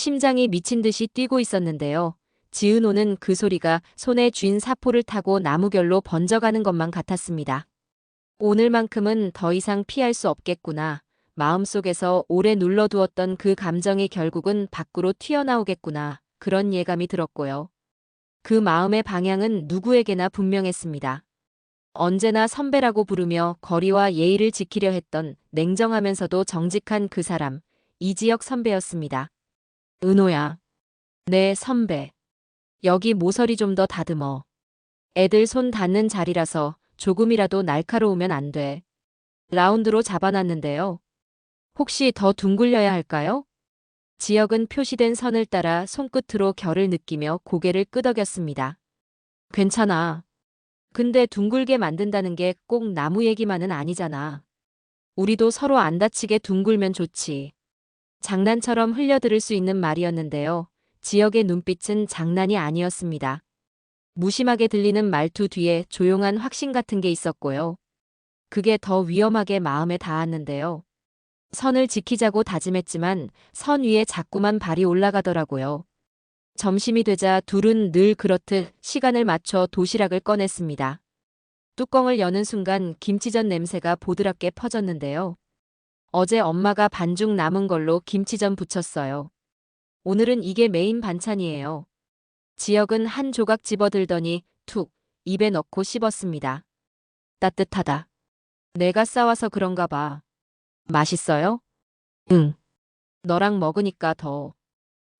심장이 미친 듯이 뛰고 있었는데요. 지은호는 그 소리가 손에 쥔 사포를 타고 나무결로 번져가는 것만 같았습니다. 오늘만큼은 더 이상 피할 수 없겠구나. 마음속에서 오래 눌러두었던 그 감정이 결국은 밖으로 튀어나오겠구나. 그런 예감이 들었고요. 그 마음의 방향은 누구에게나 분명했습니다. 언제나 선배라고 부르며 거리와 예의를 지키려 했던 냉정하면서도 정직한 그 사람, 이지혁 선배였습니다. 은호야. 네, 선배. 여기 모서리 좀 더 다듬어. 애들 손 닿는 자리라서 조금이라도 날카로우면 안 돼. 라운드로 잡아놨는데요. 혹시 더 둥글려야 할까요? 지역은 표시된 선을 따라 손끝으로 결을 느끼며 고개를 끄덕였습니다. 괜찮아. 근데 둥글게 만든다는 게 꼭 나무 얘기만은 아니잖아. 우리도 서로 안 다치게 둥글면 좋지. 장난처럼 흘려들을 수 있는 말이었는데요. 지역의 눈빛은 장난이 아니었습니다. 무심하게 들리는 말투 뒤에 조용한 확신 같은 게 있었고요. 그게 더 위험하게 마음에 닿았는데요. 선을 지키자고 다짐했지만 선 위에 자꾸만 발이 올라가더라고요. 점심이 되자 둘은 늘 그렇듯 시간을 맞춰 도시락을 꺼냈습니다. 뚜껑을 여는 순간 김치전 냄새가 보드랍게 퍼졌는데요. 어제 엄마가 반죽 남은 걸로 김치전 부쳤어요. 오늘은 이게 메인 반찬이에요. 지역은 한 조각 집어들더니 툭 입에 넣고 씹었습니다. 따뜻하다. 내가 싸와서 그런가 봐. 맛있어요? 응. 너랑 먹으니까 더.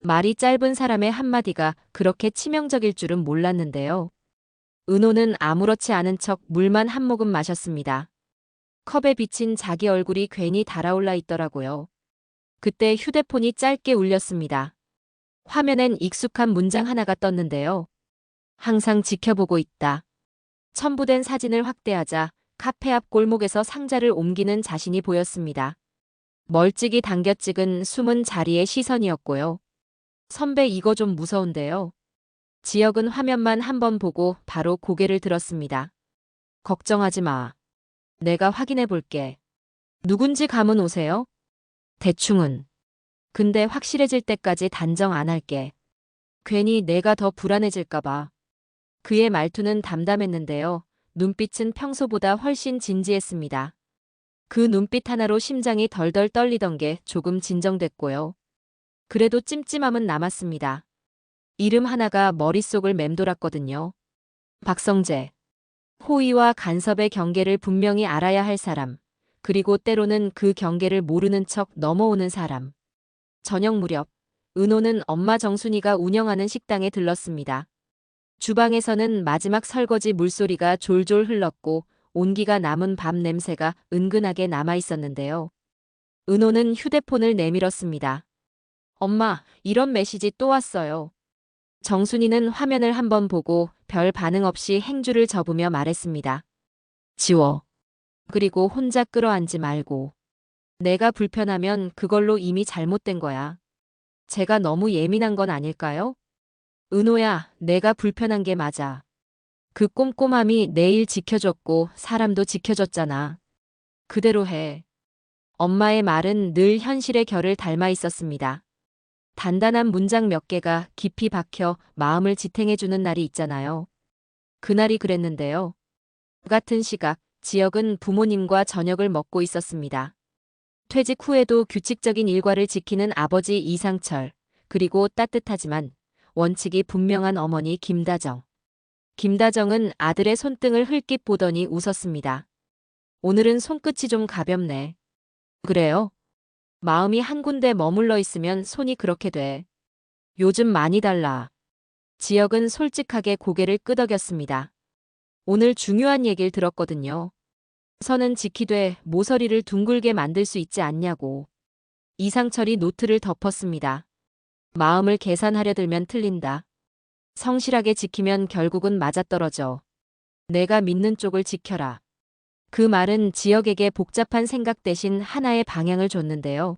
말이 짧은 사람의 한마디가 그렇게 치명적일 줄은 몰랐는데요. 은호는 아무렇지 않은 척 물만 한 모금 마셨습니다. 컵에 비친 자기 얼굴이 괜히 달아올라 있더라고요. 그때 휴대폰이 짧게 울렸습니다. 화면엔 익숙한 문장 하나가 떴는데요. 항상 지켜보고 있다. 첨부된 사진을 확대하자 카페 앞 골목에서 상자를 옮기는 자신이 보였습니다. 멀찍이 당겨 찍은 숨은 자리의 시선이었고요. 선배 이거 좀 무서운데요. 지역은 화면만 한 번 보고 바로 고개를 들었습니다. 걱정하지 마. 내가 확인해 볼게. 누군지 감은 오세요? 대충은. 근데 확실해질 때까지 단정 안 할게. 괜히 내가 더 불안해질까봐. 그의 말투는 담담했는데요. 눈빛은 평소보다 훨씬 진지했습니다. 그 눈빛 하나로 심장이 덜덜 떨리던 게 조금 진정됐고요. 그래도 찜찜함은 남았습니다. 이름 하나가 머릿속을 맴돌았거든요. 박성재. 호의와 간섭의 경계를 분명히 알아야 할 사람. 그리고 때로는 그 경계를 모르는 척 넘어오는 사람. 저녁 무렵, 은호는 엄마 정순이가 운영하는 식당에 들렀습니다. 주방에서는 마지막 설거지 물소리가 졸졸 흘렀고 온기가 남은 밥 냄새가 은근하게 남아 있었는데요. 은호는 휴대폰을 내밀었습니다. 엄마, 이런 메시지 또 왔어요. 정순이는 화면을 한번 보고 별 반응 없이 행주를 접으며 말했습니다. 지워. 그리고 혼자 끌어안지 말고. 내가 불편하면 그걸로 이미 잘못된 거야. 제가 너무 예민한 건 아닐까요? 은호야, 내가 불편한 게 맞아. 그 꼼꼼함이 내일 지켜줬고 사람도 지켜줬잖아. 그대로 해. 엄마의 말은 늘 현실의 결을 닮아 있었습니다. 단단한 문장 몇 개가 깊이 박혀 마음을 지탱해주는 날이 있잖아요. 그날이 그랬는데요. 같은 시각, 지역은 부모님과 저녁을 먹고 있었습니다. 퇴직 후에도 규칙적인 일과를 지키는 아버지 이상철, 그리고 따뜻하지만 원칙이 분명한 어머니 김다정. 김다정은 아들의 손등을 흘낏 보더니 웃었습니다. 오늘은 손끝이 좀 가볍네. 그래요? 마음이 한 군데 머물러 있으면 손이 그렇게 돼. 요즘 많이 달라. 지역은 솔직하게 고개를 끄덕였습니다. 오늘 중요한 얘기를 들었거든요. 선은 지키되 모서리를 둥글게 만들 수 있지 않냐고. 이상철이 노트를 덮었습니다. 마음을 계산하려 들면 틀린다. 성실하게 지키면 결국은 맞아떨어져. 내가 믿는 쪽을 지켜라. 그 말은 지역에게 복잡한 생각 대신 하나의 방향을 줬는데요.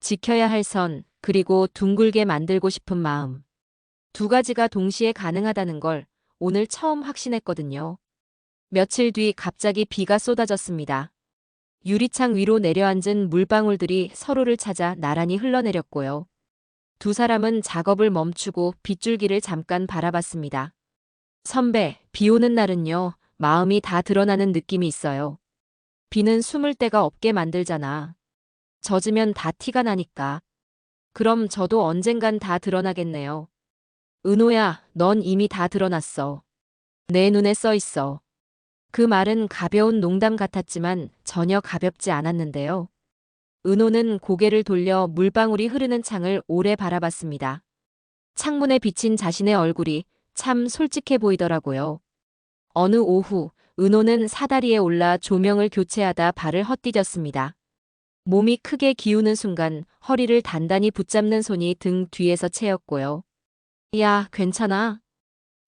지켜야 할 선, 그리고 둥글게 만들고 싶은 마음. 두 가지가 동시에 가능하다는 걸 오늘 처음 확신했거든요. 며칠 뒤 갑자기 비가 쏟아졌습니다. 유리창 위로 내려앉은 물방울들이 서로를 찾아 나란히 흘러내렸고요. 두 사람은 작업을 멈추고 빗줄기를 잠깐 바라봤습니다. 선배, 비 오는 날은요, 마음이 다 드러나는 느낌이 있어요. 비는 숨을 데가 없게 만들잖아. 젖으면 다 티가 나니까. 그럼 저도 언젠간 다 드러나겠네요. 은호야, 넌 이미 다 드러났어. 내 눈에 써 있어. 그 말은 가벼운 농담 같았지만 전혀 가볍지 않았는데요. 은호는 고개를 돌려 물방울이 흐르는 창을 오래 바라봤습니다. 창문에 비친 자신의 얼굴이 참 솔직해 보이더라고요. 어느 오후, 은호는 사다리에 올라 조명을 교체하다 발을 헛디뎠습니다. 몸이 크게 기우는 순간 허리를 단단히 붙잡는 손이 등 뒤에서 채였고요. 야, 괜찮아?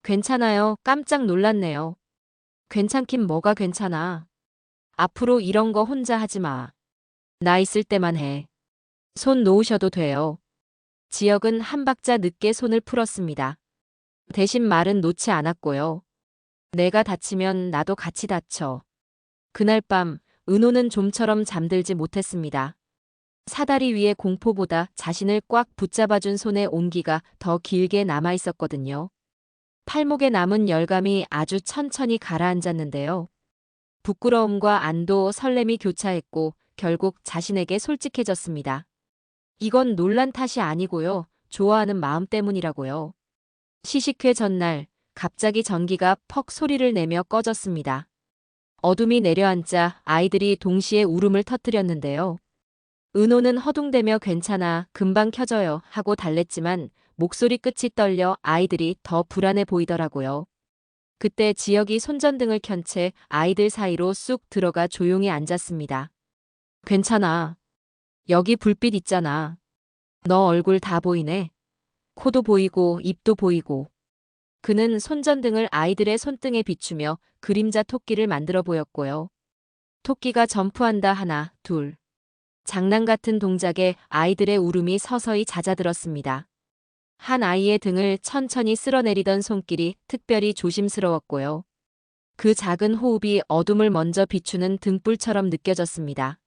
괜찮아요. 깜짝 놀랐네요. 괜찮긴 뭐가 괜찮아. 앞으로 이런 거 혼자 하지 마. 나 있을 때만 해. 손 놓으셔도 돼요. 지역은 한 박자 늦게 손을 풀었습니다. 대신 말은 놓지 않았고요. 내가 다치면 나도 같이 다쳐. 그날 밤 은호는 좀처럼 잠들지 못했습니다. 사다리 위에 공포보다 자신을 꽉 붙잡아준 손의 온기가 더 길게 남아 있었거든요. 팔목에 남은 열감이 아주 천천히 가라앉았는데요. 부끄러움과 안도, 설렘이 교차했고 결국 자신에게 솔직해졌습니다. 이건 논란 탓이 아니고요. 좋아하는 마음 때문이라고요. 시식회 전날 갑자기 전기가 퍽 소리를 내며 꺼졌습니다. 어둠이 내려앉자 아이들이 동시에 울음을 터뜨렸는데요. 은호는 허둥대며 괜찮아, 금방 켜져요 하고 달랬지만 목소리 끝이 떨려 아이들이 더 불안해 보이더라고요. 그때 지역이 손전등을 켠 채 아이들 사이로 쑥 들어가 조용히 앉았습니다. 괜찮아. 여기 불빛 있잖아. 너 얼굴 다 보이네. 코도 보이고 입도 보이고. 그는 손전등을 아이들의 손등에 비추며 그림자 토끼를 만들어 보였고요. 토끼가 점프한다 하나, 둘. 장난 같은 동작에 아이들의 울음이 서서히 잦아들었습니다. 한 아이의 등을 천천히 쓸어내리던 손길이 특별히 조심스러웠고요. 그 작은 호흡이 어둠을 먼저 비추는 등불처럼 느껴졌습니다.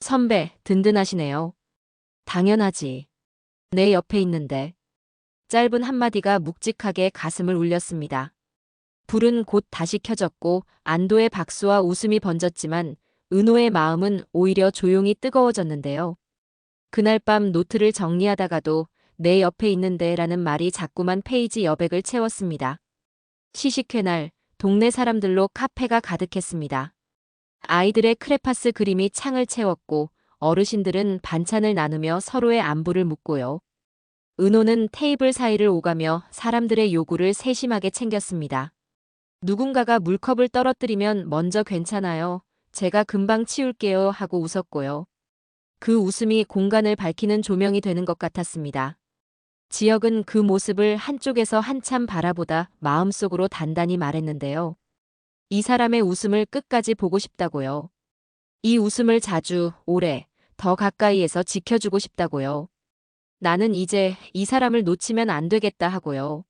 선배, 든든하시네요. 당연하지. 내 옆에 있는데. 짧은 한마디가 묵직하게 가슴을 울렸습니다. 불은 곧 다시 켜졌고 안도의 박수와 웃음이 번졌지만 은호의 마음은 오히려 조용히 뜨거워졌는데요. 그날 밤 노트를 정리하다가도 내 옆에 있는데 라는 말이 자꾸만 페이지 여백을 채웠습니다. 시식회 날 동네 사람들로 카페가 가득했습니다. 아이들의 크레파스 그림이 창을 채웠고 어르신들은 반찬을 나누며 서로의 안부를 묻고요. 은호는 테이블 사이를 오가며 사람들의 요구를 세심하게 챙겼습니다. 누군가가 물컵을 떨어뜨리면 먼저 괜찮아요. 제가 금방 치울게요 하고 웃었고요. 그 웃음이 공간을 밝히는 조명이 되는 것 같았습니다. 지역은 그 모습을 한쪽에서 한참 바라보다 마음속으로 단단히 말했는데요. 이 사람의 웃음을 끝까지 보고 싶다고요. 이 웃음을 자주, 오래, 더 가까이에서 지켜주고 싶다고요. 나는 이제 이 사람을 놓치면 안 되겠다 하고요.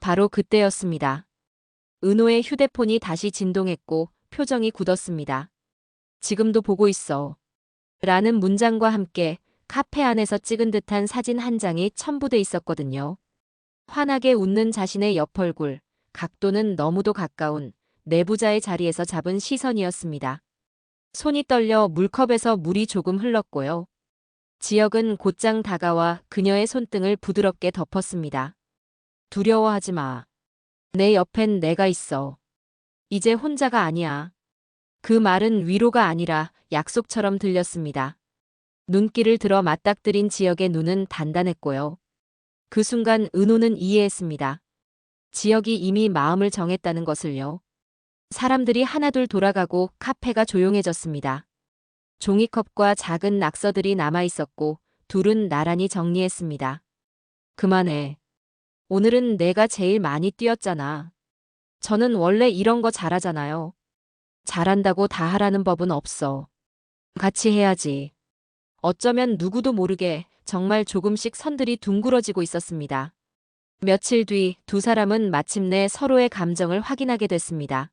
바로 그때였습니다. 은호의 휴대폰이 다시 진동했고 표정이 굳었습니다. 지금도 보고 있어. 라는 문장과 함께 카페 안에서 찍은 듯한 사진 한 장이 첨부돼 있었거든요. 환하게 웃는 자신의 옆 얼굴, 각도는 너무도 가까운 내부자의 자리에서 잡은 시선이었습니다. 손이 떨려 물컵에서 물이 조금 흘렀고요. 지역은 곧장 다가와 그녀의 손등을 부드럽게 덮었습니다. 두려워하지 마. 내 옆엔 내가 있어. 이제 혼자가 아니야. 그 말은 위로가 아니라 약속처럼 들렸습니다. 눈길을 들어 맞닥뜨린 지역의 눈은 단단했고요. 그 순간 은호는 이해했습니다. 지역이 이미 마음을 정했다는 것을요. 사람들이 하나둘 돌아가고 카페가 조용해졌습니다. 종이컵과 작은 낙서들이 남아 있었고 둘은 나란히 정리했습니다. 그만해. 오늘은 내가 제일 많이 뛰었잖아. 저는 원래 이런 거 잘하잖아요. 잘한다고 다 하라는 법은 없어. 같이 해야지. 어쩌면 누구도 모르게 정말 조금씩 선들이 둥그러지고 있었습니다. 며칠 뒤 두 사람은 마침내 서로의 감정을 확인하게 됐습니다.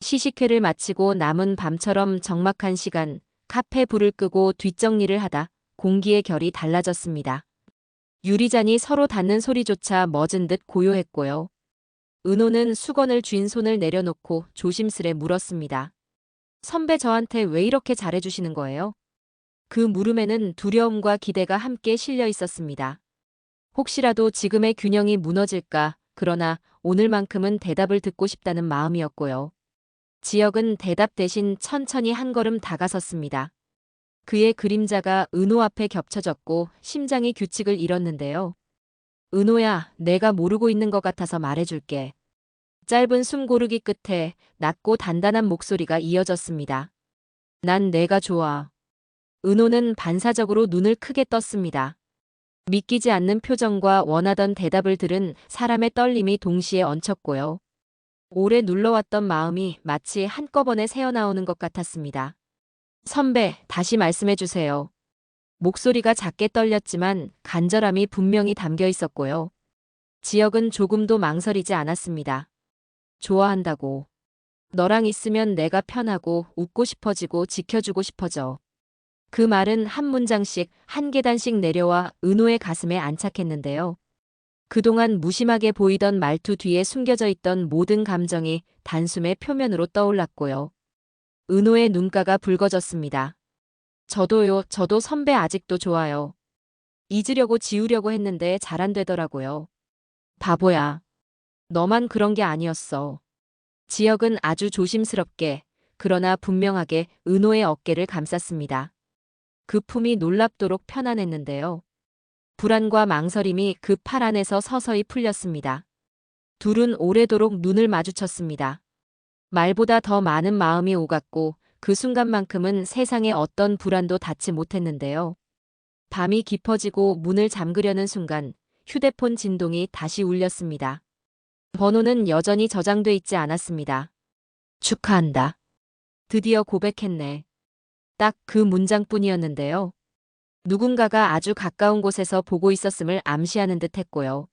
시식회를 마치고 남은 밤처럼 적막한 시간, 카페 불을 끄고 뒷정리를 하다 공기의 결이 달라졌습니다. 유리잔이 서로 닿는 소리조차 멎은 듯 고요했고요. 은호는 수건을 쥔 손을 내려놓고 조심스레 물었습니다. 선배 저한테 왜 이렇게 잘해주시는 거예요? 그 물음에는 두려움과 기대가 함께 실려 있었습니다. 혹시라도 지금의 균형이 무너질까, 그러나 오늘만큼은 대답을 듣고 싶다는 마음이었고요. 지역은 대답 대신 천천히 한 걸음 다가섰습니다. 그의 그림자가 은호 앞에 겹쳐졌고 심장이 규칙을 잃었는데요. 은호야, 내가 모르고 있는 것 같아서 말해줄게. 짧은 숨 고르기 끝에 낮고 단단한 목소리가 이어졌습니다. 난 내가 좋아. 은호는 반사적으로 눈을 크게 떴습니다. 믿기지 않는 표정과 원하던 대답을 들은 사람의 떨림이 동시에 얹혔고요. 오래 눌러왔던 마음이 마치 한꺼번에 새어나오는 것 같았습니다. 선배, 다시 말씀해 주세요. 목소리가 작게 떨렸지만 간절함이 분명히 담겨 있었고요. 지역은 조금도 망설이지 않았습니다. 좋아한다고. 너랑 있으면 내가 편하고 웃고 싶어지고 지켜주고 싶어져. 그 말은 한 문장씩 한 계단씩 내려와 은호의 가슴에 안착했는데요. 그동안 무심하게 보이던 말투 뒤에 숨겨져 있던 모든 감정이 단숨에 표면으로 떠올랐고요. 은호의 눈가가 붉어졌습니다. 저도요, 저도 선배 아직도 좋아요. 잊으려고 지우려고 했는데 잘 안 되더라고요. 바보야. 너만 그런 게 아니었어. 지역은 아주 조심스럽게, 그러나 분명하게 은호의 어깨를 감쌌습니다. 그 품이 놀랍도록 편안했는데요. 불안과 망설임이 그 팔 안에서 서서히 풀렸습니다. 둘은 오래도록 눈을 마주쳤습니다. 말보다 더 많은 마음이 오갔고 그 순간만큼은 세상에 어떤 불안도 닿지 못했는데요. 밤이 깊어지고 문을 잠그려는 순간 휴대폰 진동이 다시 울렸습니다. 번호는 여전히 저장돼 있지 않았습니다. 축하한다. 드디어 고백했네. 딱 그 문장뿐이었는데요. 누군가가 아주 가까운 곳에서 보고 있었음을 암시하는 듯 했고요.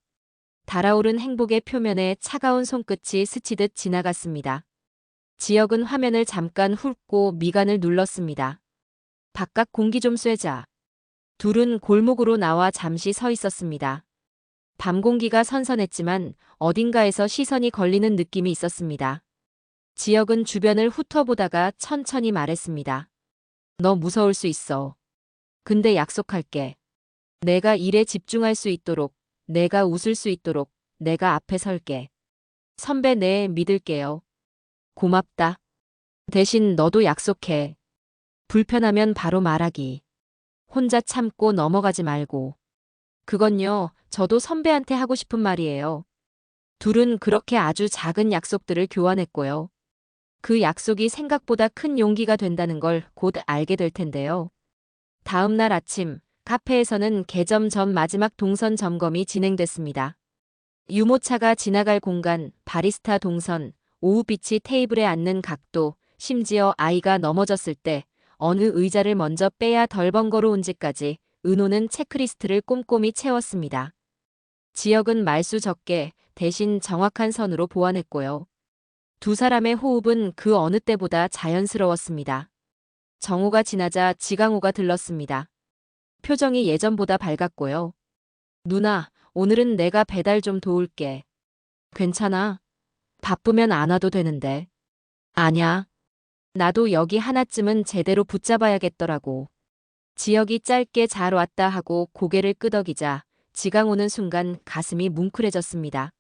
달아오른 행복의 표면에 차가운 손끝이 스치듯 지나갔습니다. 지역은 화면을 잠깐 훑고 미간을 눌렀습니다. 바깥 공기 좀 쐬자. 둘은 골목으로 나와 잠시 서 있었습니다. 밤 공기가 선선했지만 어딘가에서 시선이 걸리는 느낌이 있었습니다. 지역은 주변을 훑어보다가 천천히 말했습니다. 너 무서울 수 있어. 근데 약속할게. 내가 일에 집중할 수 있도록, 내가 웃을 수 있도록, 내가 앞에 설게. 선배 내 믿을게요. 고맙다. 대신 너도 약속해. 불편하면 바로 말하기. 혼자 참고 넘어가지 말고. 그건요, 저도 선배한테 하고 싶은 말이에요. 둘은 그렇게 아주 작은 약속들을 교환했고요. 그 약속이 생각보다 큰 용기가 된다는 걸 곧 알게 될 텐데요. 다음 날 아침, 카페에서는 개점 전 마지막 동선 점검이 진행됐습니다. 유모차가 지나갈 공간, 바리스타 동선, 오후빛이 테이블에 앉는 각도, 심지어 아이가 넘어졌을 때 어느 의자를 먼저 빼야 덜 번거로운지까지 은호는 체크리스트를 꼼꼼히 채웠습니다. 지역은 말수 적게 대신 정확한 선으로 보완했고요. 두 사람의 호흡은 그 어느 때보다 자연스러웠습니다. 정오가 지나자 지강호가 들렀습니다. 표정이 예전보다 밝았고요. 누나, 오늘은 내가 배달 좀 도울게. 괜찮아. 바쁘면 안 와도 되는데. 아냐. 나도 여기 하나쯤은 제대로 붙잡아야겠더라고. 지역이 짧게 잘 왔다 하고 고개를 끄덕이자 지강 오는 순간 가슴이 뭉클해졌습니다.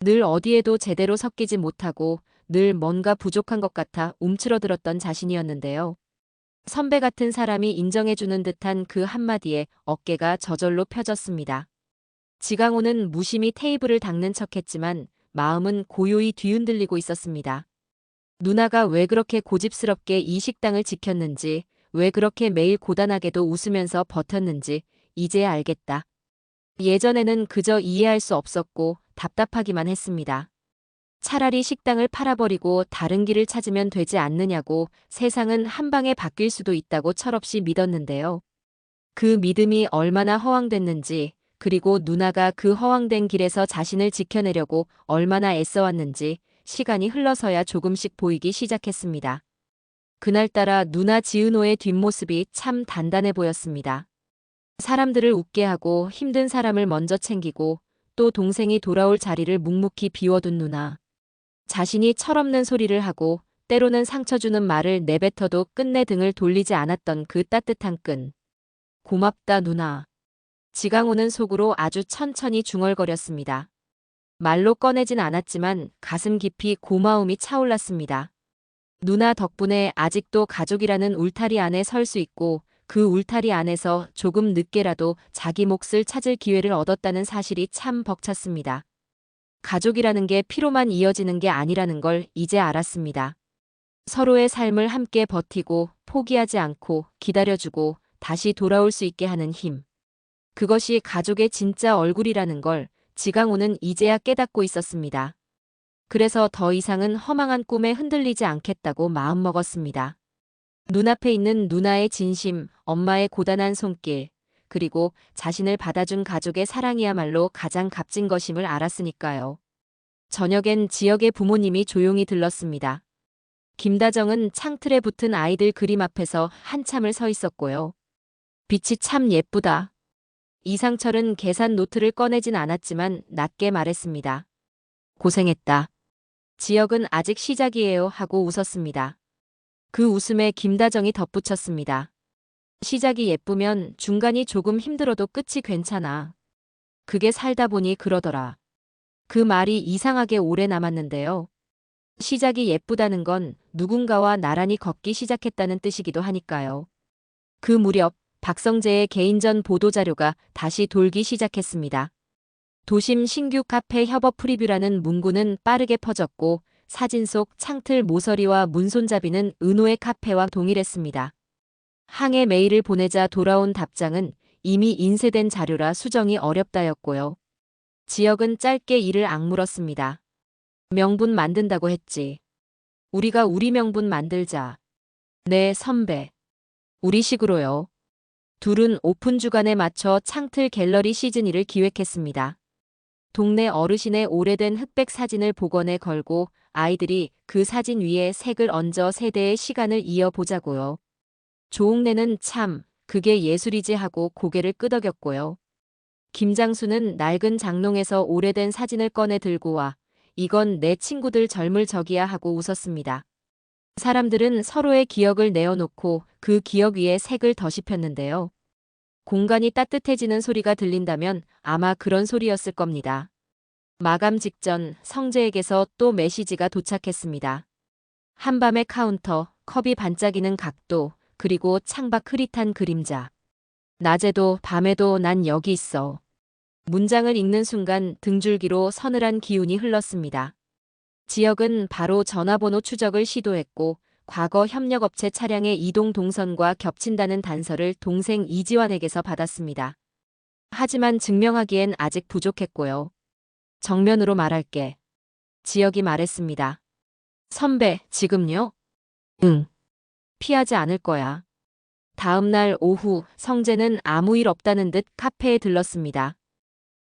늘 어디에도 제대로 섞이지 못하고 늘 뭔가 부족한 것 같아 움츠러들었던 자신이었는데요. 선배 같은 사람이 인정해주는 듯한 그 한마디에 어깨가 저절로 펴졌습니다. 지강호는 무심히 테이블을 닦는 척했지만 마음은 고요히 뒤흔들리고 있었습니다. 누나가 왜 그렇게 고집스럽게 이 식당을 지켰는지 왜 그렇게 매일 고단하게도 웃으면서 버텼는지 이제야 알겠다. 예전에는 그저 이해할 수 없었고 답답하기만 했습니다. 차라리 식당을 팔아버리고 다른 길을 찾으면 되지 않느냐고 세상은 한 방에 바뀔 수도 있다고 철없이 믿었는데요. 그 믿음이 얼마나 허황됐는지 그리고 누나가 그 허황된 길에서 자신을 지켜내려고 얼마나 애써왔는지 시간이 흘러서야 조금씩 보이기 시작했습니다. 그날따라 누나 지은호의 뒷모습이 참 단단해 보였습니다. 사람들을 웃게 하고 힘든 사람을 먼저 챙기고 또 동생이 돌아올 자리를 묵묵히 비워둔 누나. 자신이 철없는 소리를 하고 때로는 상처 주는 말을 내뱉어도 끝내 등을 돌리지 않았던 그 따뜻한 끈. 고맙다 누나. 지강호는 속으로 아주 천천히 중얼거렸습니다. 말로 꺼내진 않았지만 가슴 깊이 고마움이 차올랐습니다. 누나 덕분에 아직도 가족이라는 울타리 안에 설 수 있고 그 울타리 안에서 조금 늦게라도 자기 몫을 찾을 기회를 얻었다는 사실이 참 벅찼습니다. 가족이라는 게 피로만 이어지는 게 아니라는 걸 이제 알았습니다. 서로의 삶을 함께 버티고 포기하지 않고 기다려주고 다시 돌아올 수 있게 하는 힘. 그것이 가족의 진짜 얼굴이라는 걸 지강호는 이제야 깨닫고 있었습니다. 그래서 더 이상은 허망한 꿈에 흔들리지 않겠다고 마음먹었습니다. 눈앞에 있는 누나의 진심, 엄마의 고단한 손길, 그리고 자신을 받아준 가족의 사랑이야말로 가장 값진 것임을 알았으니까요. 저녁엔 지역의 부모님이 조용히 들렀습니다. 김다정은 창틀에 붙은 아이들 그림 앞에서 한참을 서 있었고요. 빛이 참 예쁘다. 이상철은 계산 노트를 꺼내진 않았지만 낮게 말했습니다. 고생했다. 지역은 아직 시작이에요 하고 웃었습니다. 그 웃음에 김다정이 덧붙였습니다. 시작이 예쁘면 중간이 조금 힘들어도 끝이 괜찮아. 그게 살다 보니 그러더라. 그 말이 이상하게 오래 남았는데요. 시작이 예쁘다는 건 누군가와 나란히 걷기 시작했다는 뜻이기도 하니까요. 그 무렵 박성재의 개인전 보도자료가 다시 돌기 시작했습니다. 도심 신규 카페 협업 프리뷰라는 문구는 빠르게 퍼졌고 사진 속 창틀 모서리와 문손잡이는 은호의 카페와 동일했습니다. 항해 메일을 보내자 돌아온 답장은 이미 인쇄된 자료라 수정이 어렵다였고요. 지역은 짧게 이를 악물었습니다. 명분 만든다고 했지. 우리가 우리 명분 만들자. 네, 선배. 우리 식으로요. 둘은 오픈 주간에 맞춰 창틀 갤러리 시즌2를 기획했습니다. 동네 어르신의 오래된 흑백 사진을 복원해 걸고 아이들이 그 사진 위에 색을 얹어 세대의 시간을 이어보자고요. 조옥래는 참, 그게 예술이지 하고 고개를 끄덕였고요. 김장수는 낡은 장롱에서 오래된 사진을 꺼내 들고 와, 이건 내 친구들 젊을 적이야 하고 웃었습니다. 사람들은 서로의 기억을 내어놓고 그 기억 위에 색을 더씹혔는데요. 공간이 따뜻해지는 소리가 들린다면 아마 그런 소리였을 겁니다. 마감 직전 성재에게서 또 메시지가 도착했습니다. 한밤의 카운터, 컵이 반짝이는 각도, 그리고 창밖 흐릿한 그림자. 낮에도 밤에도 난 여기 있어. 문장을 읽는 순간 등줄기로 서늘한 기운이 흘렀습니다. 지역은 바로 전화번호 추적을 시도했고 과거 협력업체 차량의 이동 동선과 겹친다는 단서를 동생 이지환에게서 받았습니다. 하지만 증명하기엔 아직 부족했고요. 정면으로 말할게. 지역이 말했습니다. 선배, 지금요? 응. 피하지 않을 거야. 다음 날 오후 성재는 아무 일 없다는 듯 카페에 들렀습니다.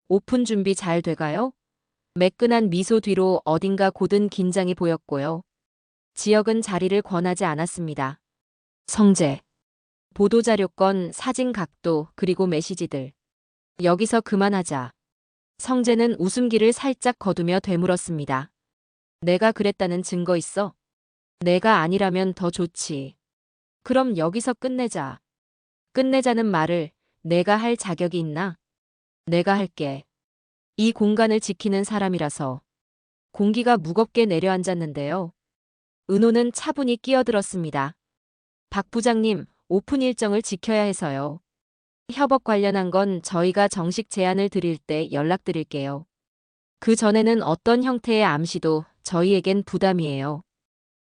오픈 준비 잘 돼가요? 매끈한 미소 뒤로 어딘가 고든 긴장이 보였고요. 지역은 자리를 권하지 않았습니다. 성재. 보도자료건, 사진 각도, 그리고 메시지들. 여기서 그만하자. 성재는 웃음기를 살짝 거두며 되물었습니다. 내가 그랬다는 증거 있어? 내가 아니라면 더 좋지. 그럼 여기서 끝내자. 끝내자는 말을 내가 할 자격이 있나? 내가 할게. 이 공간을 지키는 사람이라서. 공기가 무겁게 내려앉았는데요. 은호는 차분히 끼어들었습니다. 박 부장님, 오픈 일정을 지켜야 해서요. 협업 관련한 건 저희가 정식 제안을 드릴 때 연락드릴게요. 그 전에는 어떤 형태의 암시도 저희에겐 부담이에요.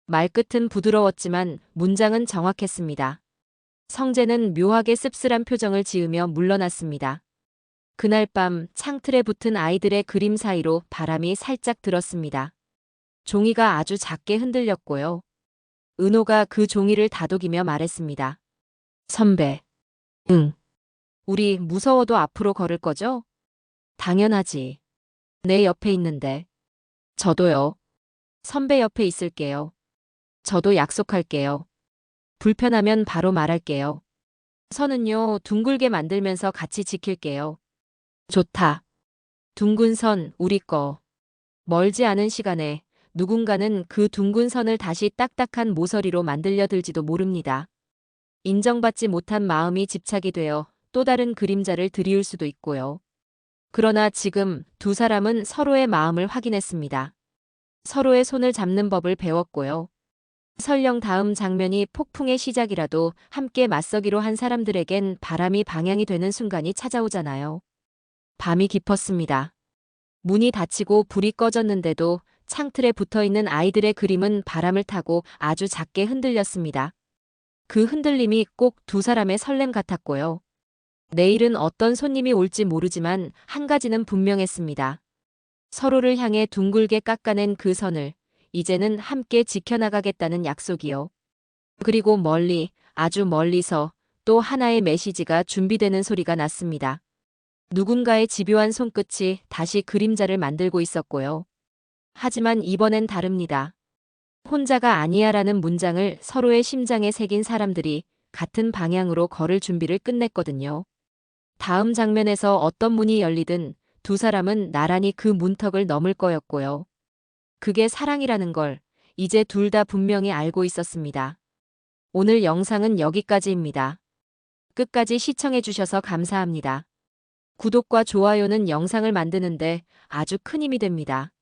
말끝은 부드러웠지만 문장은 정확했습니다. 성재는 묘하게 씁쓸한 표정을 지으며 물러났습니다. 그날 밤 창틀에 붙은 아이들의 그림 사이로 바람이 살짝 들었습니다. 종이가 아주 작게 흔들렸고요. 은호가 그 종이를 다독이며 말했습니다. 선배. 응. 우리 무서워도 앞으로 걸을 거죠? 당연하지. 내 옆에 있는데. 저도요. 선배 옆에 있을게요. 저도 약속할게요. 불편하면 바로 말할게요. 선은요, 둥글게 만들면서 같이 지킬게요. 좋다. 둥근 선, 우리 거. 멀지 않은 시간에 누군가는 그 둥근 선을 다시 딱딱한 모서리로 만들려 들지도 모릅니다. 인정받지 못한 마음이 집착이 되어 또 다른 그림자를 들이울 수도 있고요. 그러나 지금 두 사람은 서로의 마음을 확인했습니다. 서로의 손을 잡는 법을 배웠고요. 설령 다음 장면이 폭풍의 시작이라도 함께 맞서기로 한 사람들에겐 바람이 방향이 되는 순간이 찾아오잖아요. 밤이 깊었습니다. 문이 닫히고 불이 꺼졌는데도 창틀에 붙어 있는 아이들의 그림은 바람을 타고 아주 작게 흔들렸습니다. 그 흔들림이 꼭 두 사람의 설렘 같았고요. 내일은 어떤 손님이 올지 모르지만 한 가지는 분명했습니다. 서로를 향해 둥글게 깎아낸 그 선을 이제는 함께 지켜나가겠다는 약속이요. 그리고 멀리, 아주 멀리서 또 하나의 메시지가 준비되는 소리가 났습니다. 누군가의 집요한 손끝이 다시 그림자를 만들고 있었고요. 하지만 이번엔 다릅니다. 혼자가 아니야라는 문장을 서로의 심장에 새긴 사람들이 같은 방향으로 걸을 준비를 끝냈거든요. 다음 장면에서 어떤 문이 열리든 두 사람은 나란히 그 문턱을 넘을 거였고요. 그게 사랑이라는 걸 이제 둘 다 분명히 알고 있었습니다. 오늘 영상은 여기까지입니다. 끝까지 시청해주셔서 감사합니다. 구독과 좋아요는 영상을 만드는데 아주 큰 힘이 됩니다.